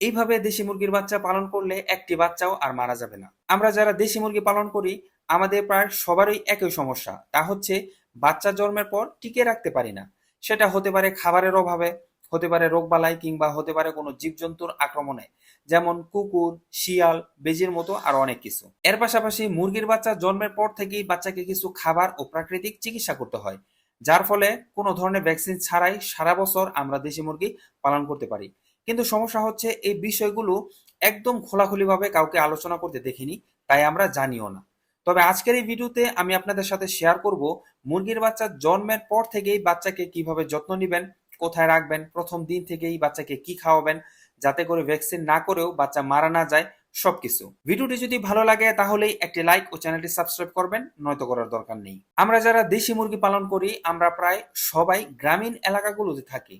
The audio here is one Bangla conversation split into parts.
এইভাবে দেশি মুরগির বাচ্চা পালন করলে একটি বাচ্চাও আর মারা যাবে না। আমরা যারা দেশি মুরগি পালন করি, আমাদের প্রায় সবারই একই সমস্যা। তা হচ্ছে, বাচ্চা জন্মের পর টিকে রাখতে পারি না। সেটা হতে পারে খাবারের অভাবে, হতে পারে রোগবালাই কিংবা হতে পারে কোনো জীবজন্তুর আক্রমণে। যেমন কুকুর, শিয়াল, বেজির মতো আরও অনেক কিছু। এর পাশাপাশি মুরগির বাচ্চা জন্মের পর থেকেই বাচ্চাকে কিছু খাবার ও প্রাকৃতিক চিকিৎসা করতে হয়। যার ফলে কোনো ধরনের ভ্যাকসিন ছাড়াই সারা বছর আমরা দেশি মুরগি পালন করতে পারি। কিন্তু সমস্যা হচ্ছে এই বিষয়গুলো একদম খোলাখুলিভাবে কাউকে আলোচনা করতে দেখিনি, তাই আমরা জানিও না। তবে আজকের এই ভিডিওতে আমি আপনাদের সাথে শেয়ার করব মুরগির বাচ্চা জন্মের পর থেকেই বাচ্চাকে কীভাবে যত্ন নেবেন, কোথায় রাখবেন, প্রথম দিন থেকেই বাচ্চাকে কি খাওয়াবেন, যাতে করে ভ্যাকসিন না করেও বাচ্চা মারা না যায়, সবকিছু। ভিডিওটি যদি ভালো লাগে তাহলেই একটি লাইক ও চ্যানেলটি সাবস্ক্রাইব করবেন, নয়তো করার দরকার নেই। আমরা যারা দেশি মুরগি পালন করি, আমরা প্রায় সবাই গ্রামীণ এলাকাগুলোতে থাকি।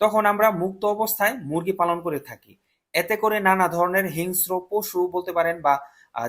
তখন আমরা মুক্ত অবস্থায় মুরগি পালন করে থাকি। এতে করে নানা ধরনের হিংস্র পশু বলতে পারেন বা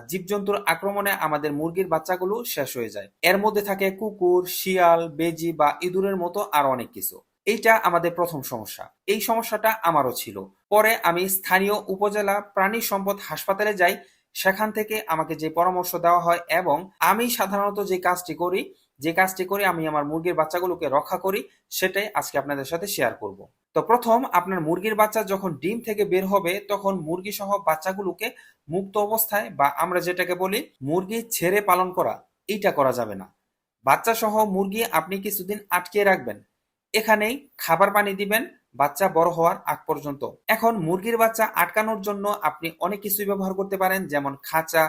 জীবজন্তুর আক্রমণে আমাদের মুরগির বাচ্চাগুলো শেষ হয়ে যায়। এর মধ্যে থাকে কুকুর, শিয়াল, বেজি বা ইঁদুরের মতো আরও অনেক কিছু। এইটা আমাদের প্রথম সমস্যা। এই সমস্যাটা আমারও ছিল। পরে আমি স্থানীয় উপজেলা প্রাণী সম্পদ হাসপাতালে যাই। সেখান থেকে আমাকে যে পরামর্শ দেওয়া হয় এবং আমি সাধারণত যে কাজটি করি, যে কাজটি করে আমি আমার মুরগির বাচ্চাগুলোকে রক্ষা করি, সেটাই আজকে আপনাদের সাথে শেয়ার করব। তো প্রথম আপনার মুরগির বাচ্চা যখন ডিম থেকে বের হবে, তখন মুরগি সহ বাচ্চাগুলোকে মুক্ত অবস্থায় বা আমরা যেটাকে বলি মুরগি ছেড়ে পালন করা, এইটা করা যাবে না। বাচ্চা সহ মুরগি আপনি কিছুদিন আটকে রাখবেন। এখানেই খাবার পানি দিবেন, বাচ্চা বড় হওয়ার আগ পর্যন্ত। এখন মুরগির বাচ্চা আটকানোর জন্য আপনি অনেক কিছুই ব্যবহার করতে পারেন, যেমন খাঁচা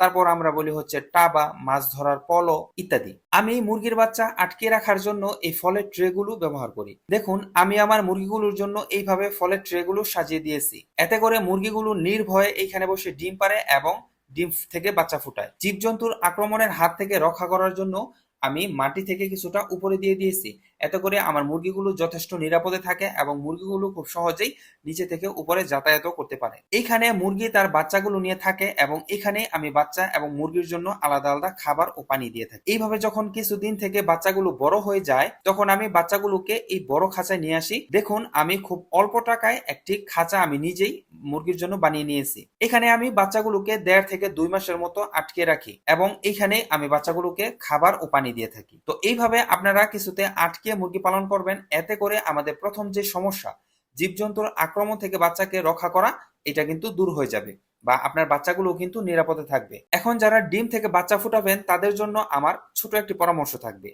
তারপর আমরা বলি হচ্ছে টাবা, মাছ ধরার পলো ইত্যাদি। আমি মুরগির বাচ্চা আটকে রাখার জন্য এই ফলের ট্রেগুলো ব্যবহার করি। দেখুন, আমি আমার মুরগিগুলোর জন্য এইভাবে ফলের ট্রেগুলো সাজিয়ে দিয়েছি। এতে করে মুরগিগুলো নির্ভয়ে এইখানে বসে ডিম পারে এবং ডিম থেকে বাচ্চা ফুটায়। জীবজন্তুর আক্রমণের হাত থেকে রক্ষা করার জন্য আমি মাটি থেকে কিছুটা উপরে দিয়ে দিয়েছি। এতে করে আমার মুরগিগুলো যথেষ্ট নিরাপদে থাকে এবং মুরগিগুলো খুব সহজেই নিচে থেকে উপরে যাতায়াত করতে পারে। এখানে মুরগি তার বাচ্চাগুলো নিয়ে থাকে এবং এখানে আমি বাচ্চা এবং মুরগির জন্য আলাদা আলাদা খাবার ও পানি দিয়ে থাকি। এইভাবে যখন কিছুদিন থেকে বাচ্চাগুলো বড় হয়ে যায়, তখন আমি বাচ্চাগুলোকে এই বড় খাঁচায় নিয়ে আসি। দেখুন, আমি খুব অল্প টাকায় একটি খাঁচা আমি নিজেই মুরগির জন্য বানিয়ে নিয়েছি। এখানে আমি বাচ্চাগুলোকে দেড় থেকে দুই মাসের মতো আটকে রাখি এবং এখানে আমি বাচ্চাগুলোকে খাবার ও পানি দিয়ে থাকি। তো এইভাবে আপনারা কিছুতে আটকে মুরগি পালন করবেন, এতে করে আমাদের প্রথম যে সমস্যা, জীবজন্তুর আক্রমণ থেকে বাচ্চাকে রক্ষা করা, এটা কিন্তু দূর হয়ে যাবে বা আপনার বাচ্চাগুলো কিন্তু নিরাপদে থাকবে। এখন যারা ডিম থেকে বাচ্চা ফুটাবেন, তাদের জন্য আমার ছোট একটি পরামর্শ থাকবে।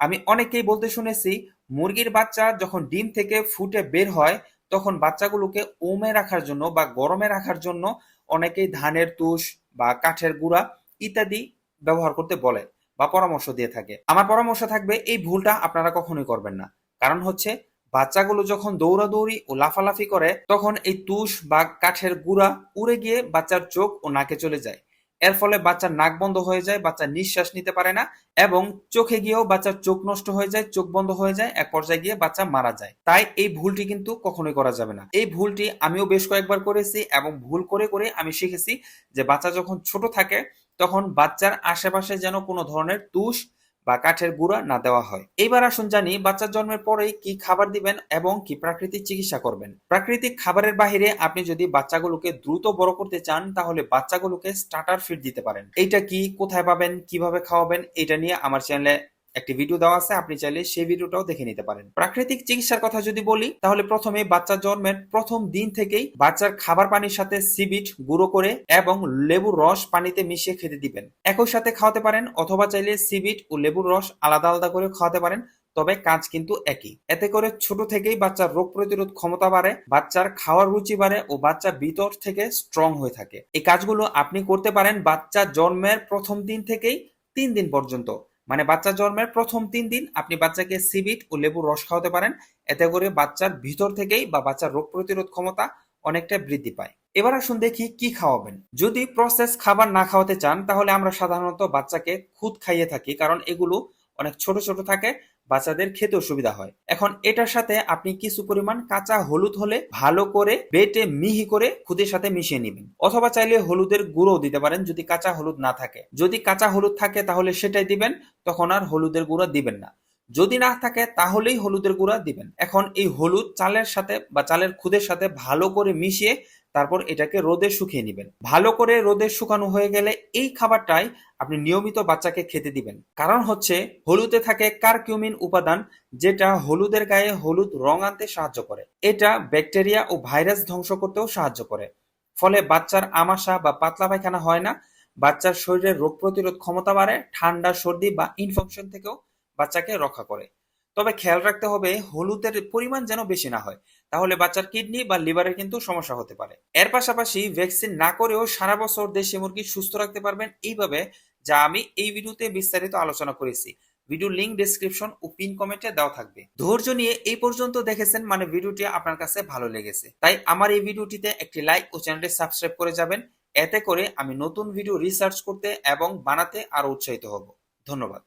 আমি অনেকেই বলতে শুনেছি, মুরগির বাচ্চা যখন ডিম থেকে ফুটে বের হয়, তখন বাচ্চাগুলোকে ওমে রাখার জন্য বা গরমে রাখার জন্য অনেকেই ধানের তুষ বা কাঠের গুঁড়া ইত্যাদি ব্যবহার করতে বলে। বা পরামর্শ দিয়ে থাকে। আমার পরামর্শ থাকবে, এই ভুলটা আপনারা কখনোই করবেন না। কারণ হচ্ছে, বাচ্চাগুলো যখন দৌড়াদৌড়ি ও লাফালাফি করে, তখন এই তুষ বা কাঠের গুড়া উড়ে গিয়ে বাচ্চার চোখ ও নাকে চলে যায়। এর ফলে বাচ্চার নাক বন্ধ হয়ে যায়, বাচ্চা নিঃশ্বাস নিতে পারে না এবং চোখে গিয়েও বাচ্চার চোখ নষ্ট হয়ে যায়, চোখ বন্ধ হয়ে যায়, এক পর্যায়ে গিয়ে বাচ্চা মারা যায়। তাই এই ভুলটি কিন্তু কখনোই করা যাবে না। এই ভুলটি আমিও বেশ কয়েকবার করেছি এবং ভুল করে করে আমি শিখেছি যে বাচ্চা যখন ছোট থাকে তখন বাচ্চার আশেপাশে যেন কোনো ধরনের তুষ বা কাঠের গুঁড়া না দেওয়া হয়। এইবার আসুন জানি বাচ্চার জন্মের পরেই কি খাবার দিবেন এবং কি প্রাকৃতিক চিকিৎসা করবেন। প্রাকৃতিক খাবারের বাহিরে আপনি যদি বাচ্চাগুলোকে দ্রুত বড় করতে চান, তাহলে বাচ্চাগুলোকে স্টার্টার ফিড দিতে পারেন। এইটা কি, কোথায় পাবেন, কীভাবে খাওয়াবেন এটা নিয়ে আমার চ্যানেলে একটি ভিডিও দেওয়া আছে, আপনি চাইলে সেই ভিডিওটাও দেখে নিতে পারেন। প্রাকৃতিক চিকিৎসার কথা যদি বলি, তাহলে প্রথমে বাচ্চা জন্মের প্রথম দিন থেকেই বাচ্চার খাবার পানির সাথে সিবিট গুঁড়ো করে এবং লেবুর রস পানিতে মিশিয়ে খেতে দিবেন। একই সাথে খাওয়াতে পারেন, অথবা চাইলে সিবিট ও লেবুর রস আলাদা আলাদা করে খাওয়াতে পারেন, তবে কাজ কিন্তু একই। এতে করে ছোট থেকেই বাচ্চার রোগ প্রতিরোধ ক্ষমতা বাড়ে, বাচ্চার খাওয়ার রুচি বাড়ে ও বাচ্চা ভিতর থেকে স্ট্রং হয়ে থাকে। এই কাজগুলো আপনি করতে পারেন বাচ্চা জন্মের প্রথম দিন থেকেই তিন দিন পর্যন্ত। মানে বাচ্চা জন্মের প্রথম তিন দিন আপনি বাচ্চাকে সিবিট ও লেবুর রস খাওয়াতে পারেন। এতে করে বাচ্চার ভিতর থেকেই বা বাচ্চার রোগ প্রতিরোধ ক্ষমতা অনেকটা বৃদ্ধি পায়। এবার আসুন দেখি কি খাওয়াবেন। যদি প্রসেস খাবার না খাওয়াতে চান, তাহলে আমরা সাধারণত বাচ্চাকে খুদ খাইয়ে থাকি, কারণ এগুলো অনেক ছোট ছোট থাকে। বাচ্চাদের খেতেও সুবিধা হয়। এখন এটার সাথে আপনি কিছু পরিমাণ কাঁচা হলুদ হলে ভালো করে বেটে মিহি করে খুদের সাথে মিশিয়ে নেবেন। অথবা চাইলে হলুদের গুঁড়ো দিতে পারেন যদি কাঁচা হলুদ না থাকে। যদি কাঁচা হলুদ থাকে তাহলে সেটাই দিবেন, তখন আর হলুদের গুঁড়ো দিবেন না। যদি না থাকে, তাহলেই হলুদের গুঁড়া দিবেন। এখন এই হলুদ চালের সাথে বা চালের খুদের সাথে ভালো করে মিশিয়ে তারপর এটাকে রোদে শুকিয়ে নেবেন। ভালো করে রোদে শুকানো হয়ে গেলে এই খাবারটাই আপনি নিয়মিত বাচ্চাকে খেতে দিবেন। কারণ হচ্ছে, হলুদে থাকে কারকিউমিন উপাদান যেটা হলুদের গায়ে হলুদ রং আনতে সাহায্য করে। এটা ব্যাকটেরিয়া ও ভাইরাস ধ্বংস করতেও সাহায্য করে। ফলে বাচ্চার আমাশা বা পাতলা পায়খানা হয় না, বাচ্চার শরীরের রোগ প্রতিরোধ ক্ষমতা বাড়ে, ঠান্ডা, সর্দি বা ইনফেকশন থেকেও বাচ্চাকে রক্ষা করে। তবে খেয়াল রাখতে হবে, হলুদের পরিমাণ যেন বেশি না হয়, তাহলে বাচ্চার কিডনি বা লিভারের কিন্তু সমস্যা হতে পারে। এর পাশাপাশি ভ্যাকসিন না করেও সারা বছর দেশি মুরগি সুস্থ রাখতে পারবেন এইভাবে, যা আমি এই ভিডিওতে বিস্তারিত আলোচনা করেছি। ভিডিও লিংক ডেসক্রিপশন ও পিন কমেন্টে দেওয়া থাকবে। ধৈর্য নিয়ে এই পর্যন্ত দেখেছেন মানে ভিডিওটি আপনার কাছে ভালো লেগেছে। তাই আমার এই ভিডিওটিতে একটি লাইক ও চ্যানেলটি সাবস্ক্রাইব করে যাবেন। এতে করে আমি নতুন ভিডিও রিসার্চ করতে এবং বানাতে আরও উৎসাহিত হব। ধন্যবাদ।